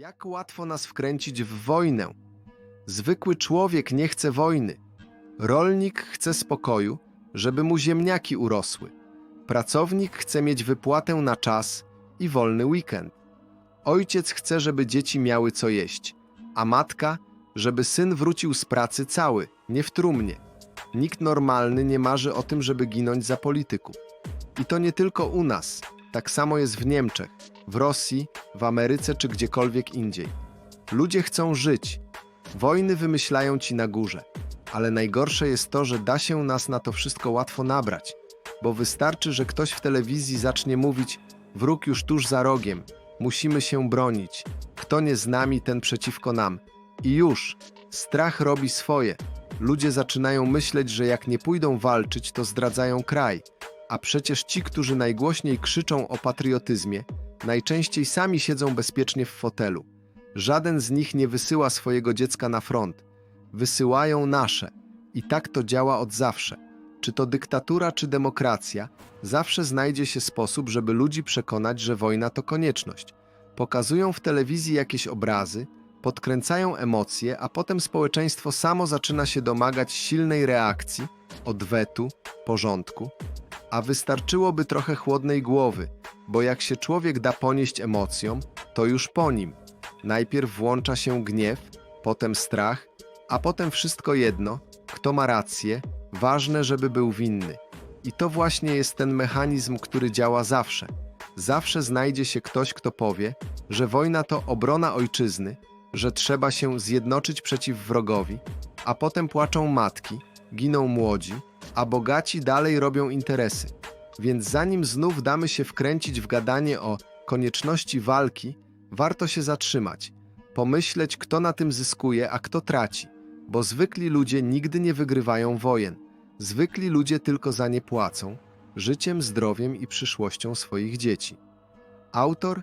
Jak łatwo nas wkręcić w wojnę. Zwykły człowiek nie chce wojny. Rolnik chce spokoju, żeby mu ziemniaki urosły. Pracownik chce mieć wypłatę na czas i wolny weekend. Ojciec chce, żeby dzieci miały co jeść, a matka, żeby syn wrócił z pracy cały, nie w trumnie. Nikt normalny nie marzy o tym, żeby ginąć za polityków. I to nie tylko u nas, tak samo jest w Niemczech, w Rosji, w Ameryce czy gdziekolwiek indziej. Ludzie chcą żyć. Wojny wymyślają ci na górze, ale najgorsze jest to, że da się nas na to wszystko łatwo nabrać, bo wystarczy, że ktoś w telewizji zacznie mówić: wróg już tuż za rogiem, musimy się bronić. Kto nie z nami, ten przeciwko nam. I już, strach robi swoje. Ludzie zaczynają myśleć, że jak nie pójdą walczyć, to zdradzają kraj. A przecież ci, którzy najgłośniej krzyczą o patriotyzmie, najczęściej sami siedzą bezpiecznie w fotelu. Żaden z nich nie wysyła swojego dziecka na front. Wysyłają nasze. I tak to działa od zawsze. Czy to dyktatura, czy demokracja, zawsze znajdzie się sposób, żeby ludzi przekonać, że wojna to konieczność. Pokazują w telewizji jakieś obrazy, podkręcają emocje, a potem społeczeństwo samo zaczyna się domagać silnej reakcji, odwetu, porządku. A wystarczyłoby trochę chłodnej głowy, bo jak się człowiek da ponieść emocjom, to już po nim. Najpierw włącza się gniew, potem strach, a potem wszystko jedno, kto ma rację, ważne, żeby był winny. I to właśnie jest ten mechanizm, który działa zawsze. Zawsze znajdzie się ktoś, kto powie, że wojna to obrona ojczyzny, że trzeba się zjednoczyć przeciw wrogowi, a potem płaczą matki, giną młodzi, a bogaci dalej robią interesy. Więc zanim znów damy się wkręcić w gadanie o konieczności walki, warto się zatrzymać, pomyśleć, kto na tym zyskuje, a kto traci, bo zwykli ludzie nigdy nie wygrywają wojen. Zwykli ludzie tylko za nie płacą życiem, zdrowiem i przyszłością swoich dzieci. Autor